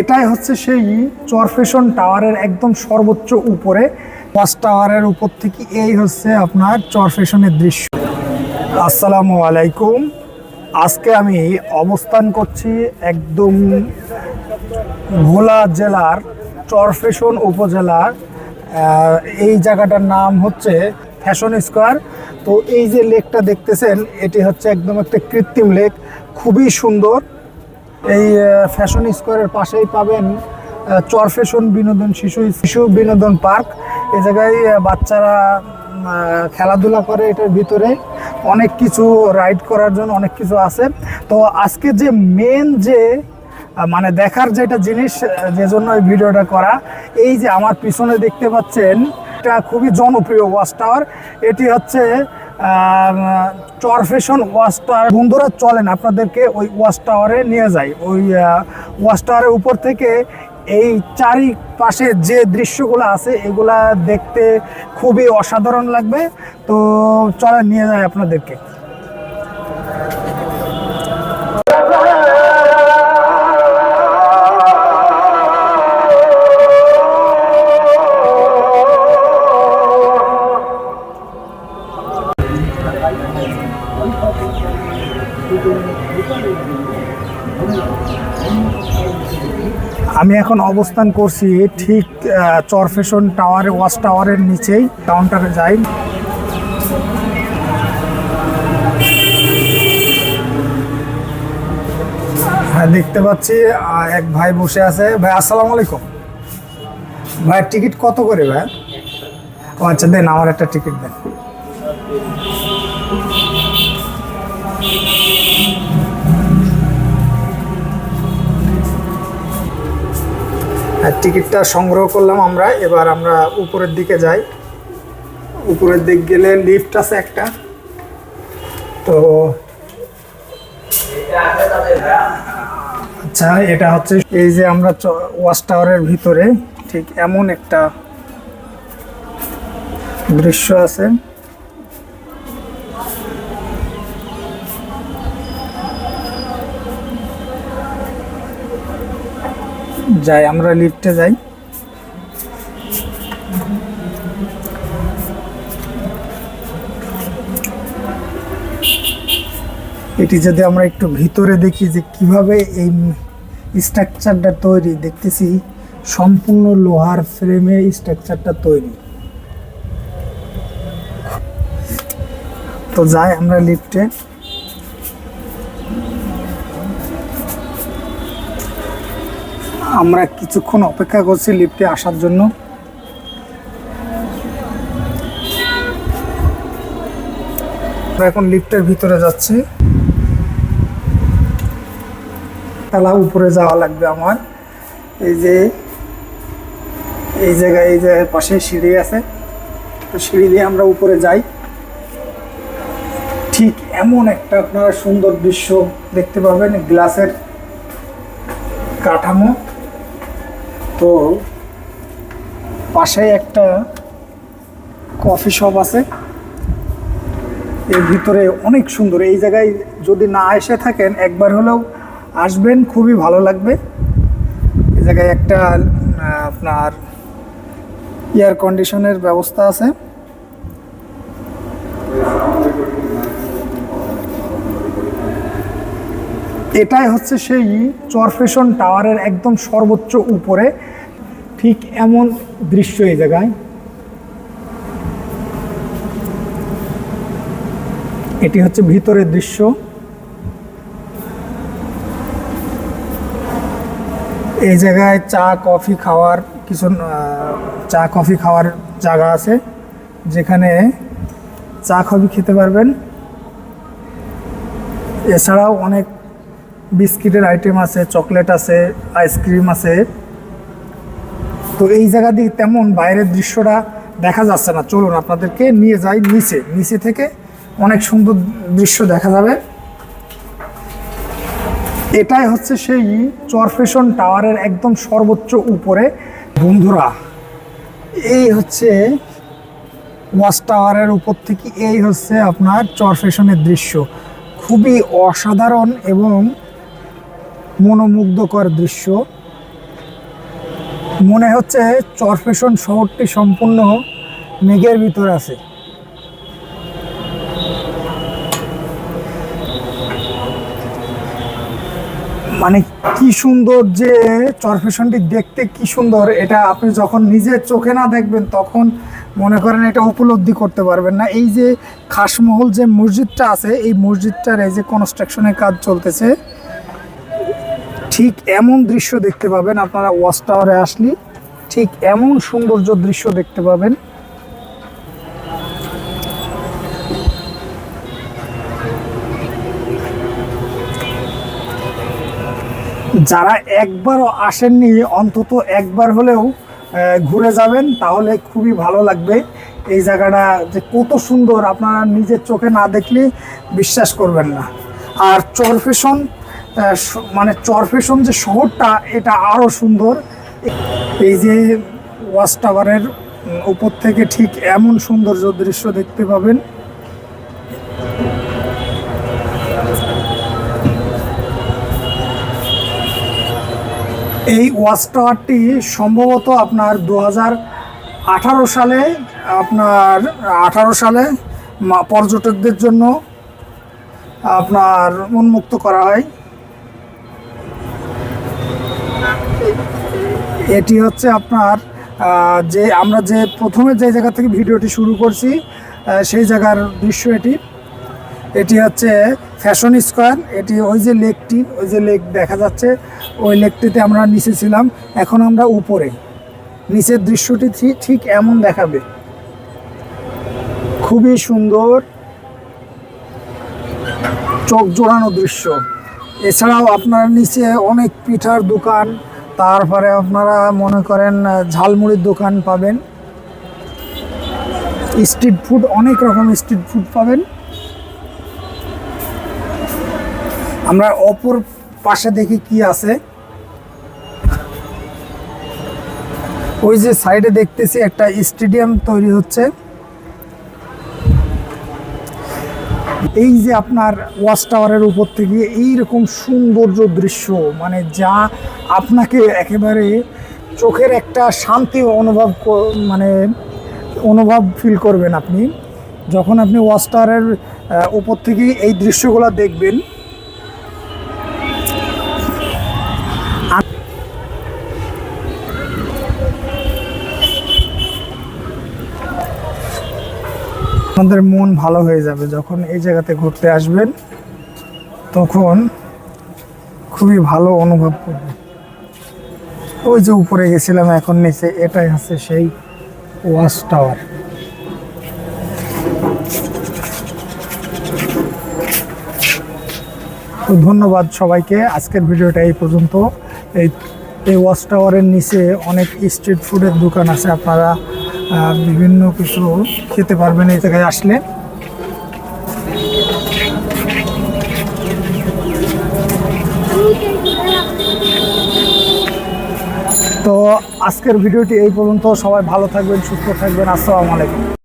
এটাই হচ্ছে সেই চরফেশন টাওয়ারের একদম সর্বোচ্চ উপরে। ওয়াচ টাওয়ারের উপর থেকে এই হচ্ছে আপনার চরফেশনের দৃশ্য। আসসালামু আলাইকুম। আজকে আমি অবস্থান করছি একদম ভোলা জেলার চরফেশন উপজেলার এই জায়গাটার নাম হচ্ছে ফ্যাশন স্কোয়ার। তো এই যে লেকটা দেখতেছেন, এটি হচ্ছে একদম একটা কৃত্রিম লেক। খুবই সুন্দর। এই ফ্যাশন স্কোয়ারের পাশেই পাবেন চর ফ্যাশন বিনোদন, শিশু শিশু বিনোদন পার্ক। এ জায়গায় বাচ্চারা খেলাধুলা করে এটার ভিতরে। অনেক কিছু রাইড করার জন্য অনেক কিছু আছে। তো আজকে যে মেন যে মানে দেখার যেটা জিনিস যে জন্য এই ভিডিওটা করা, এই যে আমার পিছনে দেখতে পাচ্ছেন, এটা খুবই জনপ্রিয় ওয়াচ টাওয়ার এটি হচ্ছে চর ফ্যাশন ওয়াচ টাওয়ার বন্ধুরা চলেন, আপনাদেরকে ওই ওয়াচ টাওয়ারে নিয়ে যাই। ওই ওয়াচ টাওয়ারের উপর থেকে এই চারিপাশে যে দৃশ্যগুলো আছে, এগুলা দেখতে খুবই অসাধারণ লাগবে। তো চলেন, নিয়ে যাই আপনাদেরকে। আমি এখন অবস্থান করছি ঠিক চরফেশন টাওয়ারে ওয়াশ টাওয়ারের নিচেই, কাউন্টারে যাই। হ্যাঁ দেখতে পাচ্ছি এক ভাই বসে আছে। ভাই, আসসালামু আলাইকুম। ভাই, টিকিট কত করে, ভাই? ও আচ্ছা দেন, আমার একটা টিকিট দেন। টিকিটটা সংগ্রহ করলাম আমরা। এবার আমরা উপরের দিকে যাই। উপরের দিক গেলে লিফট আছে একটা। তো আচ্ছা এটা হচ্ছে এই যে আমরা ওয়াচ টাওয়ারের ভিতরে, ঠিক এমন একটা দৃশ্য আছে। যাই, আমরা লিফটে যাই। এটি যদি আমরা একটু ভিতরে দেখি যে কীভাবে এই স্ট্রাকচারটা তৈরি, দেখতেছি সম্পূর্ণ লোহার ফ্রেমে স্ট্রাকচারটা তৈরি। তো যাই, আমরা লিফটে আমরা কিছুক্ষণ অপেক্ষা করছি লিফটে আসার জন্য। এখন লিফটের ভিতরে যাচ্ছি। তালা উপরে যাওয়া লাগবে আমার। এই যে, এই জায়গায় এই জায়গায় পাশে সিঁড়ি আছে। তো সিঁড়ি দিয়ে আমরা উপরে যাই। ঠিক এমন একটা আপনারা সুন্দর দৃশ্য দেখতে পাবেন, গ্লাসের কাঠামো। তো পাশে একটা কফি শপ আছে। এর ভিতরে অনেক সুন্দর। এই জায়গায় যদি না এসে থাকেন, একবার হলেও আসবেন, খুবই ভালো লাগবে। এই জায়গায় একটা আপনার এয়ার কন্ডিশনের ব্যবস্থা আছে। এটাই হচ্ছে সেই চরফেশন টাওয়ারের একদম সর্বোচ্চ উপরে। ঠিক এমন দৃশ্য এই জায়গায়। এটি হচ্ছে ভিতরের দৃশ্য। এই জায়গায় চা, কফি খাওয়ার কিছু চা, কফি খাওয়ার জায়গা আছে, যেখানে চা, কফি খেতে পারবেন। এছাড়াও অনেক বিস্কিটের আইটেম আছে, চকলেট আছে, আইসক্রিম আছে। তো এই জায়গা দিয়ে তেমন বাইরের দৃশ্যটা দেখা যাচ্ছে না। চলুন আপনাদেরকে নিয়ে যাই নিচে। নিচে থেকে অনেক সুন্দর দৃশ্য দেখা যাবে। এটাই হচ্ছে সেই চরফেশন টাওয়ারের একদম সর্বোচ্চ উপরে। বন্ধুরা, এই হচ্ছে ওয়াচ টাওয়ারের উপর থেকে এই হচ্ছে আপনার চরফেশনের দৃশ্য। খুবই অসাধারণ এবং মনোমুগ্ধকর দৃশ্য। মনে হচ্ছে চরফেশন শহরটি সম্পূর্ণ মেঘের ভিতর আছে। মানে কি সুন্দর যে চরফেশনটি দেখতে কি সুন্দর, এটা আপনি যখন নিজের চোখে না দেখবেন তখন মনে করেন এটা উপলব্ধি করতে পারবেন না। এই যে খাসমহল যে মসজিদটা আছে, এই মসজিদটার এই যে কনস্ট্রাকশনের কাজ চলতেছে ঠিক এমন দৃশ্য দেখতে পাবেন। আপনারা ওয়াচ টাওয়ারে আসলে ঠিক এমন সৌন্দর্য দৃশ্য দেখতে পাবেন। যারা একবারও আসেননি অন্তত একবার হলেও ঘুরে যাবেন তাহলে খুবই ভালো লাগবে। এই জায়গাটা যে কত সুন্দর আপনারা নিজের চোখে না দেখলে বিশ্বাস করবেন না। আর চরফেশন আহ, স- মানে চরফেশন যে শহরটা, এটা আরও সুন্দর। এই যে ওয়াচ টাওয়ারের উপর থেকে ঠিক এমন সৌন্দর্য দৃশ্য দেখতে পাবেন। এই ওয়াচ টাওয়ারটি সম্ভবত আপনার দু আঠারো সালে, আপনার আঠারো সালে পর্যটকদের জন্য আপনার উন্মুক্ত করা হয়। এটি হচ্ছে আপনার যে আমরা যে প্রথমে যে জায়গা থেকে ভিডিওটি শুরু করছি সেই জায়গার দৃশ্য এটি। এটি হচ্ছে ফ্যাশন স্কোয়ার। এটি ওই যে লেকটি, ওই যে লেক দেখা যাচ্ছে, ওই লেকটিতে আমরা নিচে ছিলাম। এখন আমরা উপরে। নিচের দৃশ্যটি ঠিক- এমন দেখাবে। খুবই সুন্দর চোখ জোড়ানো দৃশ্য। এছাড়াও আপনার নিচে অনেক পিঠার দোকান তারপরে আপনারা মনে করেন ঝালমুড়ির দোকান পাবেন। স্ট্রিট ফুড, অনেক রকম স্ট্রিট ফুড পাবেন। আমরা অপর পাশে দেখি কি আছে। ওই যে সাইডে দেখতেছি একটা স্টেডিয়াম তৈরি হচ্ছে। এই যে আপনার ওয়াচ টাওয়ারের উপর থেকে এইরকম সৌন্দর্য দৃশ্য মানে যা আপনাকে একেবারে চোখের একটা শান্তি অনুভব মানে অনুভব ফিল করবেন আপনি। যখন আপনি ওয়াচ টাওয়ারের উপর থেকে এই দৃশ্যগুলো দেখবেন আপনাদের মন ভালো হয়ে যাবে যখন এই জায়গাতে ঘুরতে আসবেন, তখন খুবই ভালো অনুভব করবে ওই যে উপরে গেছিলাম, এখন নিচে এটাই হচ্ছে সেই ওয়াচ টাওয়ার। তো ধন্যবাদ সবাইকে, আজকের ভিডিওটা এই পর্যন্ত। এই এই ওয়াচ টাওয়ারের নিচে অনেক স্ট্রিট ফুডের দোকান আছে, আপনারা বিভিন্ন কিছু খেতে পারবেন এই জায়গায় আসলে। তো আজকের ভিডিওটি এই পর্যন্ত। সবাই ভালো থাকবেন, সুস্থ থাকবেন। আসসালামু আলাইকুম।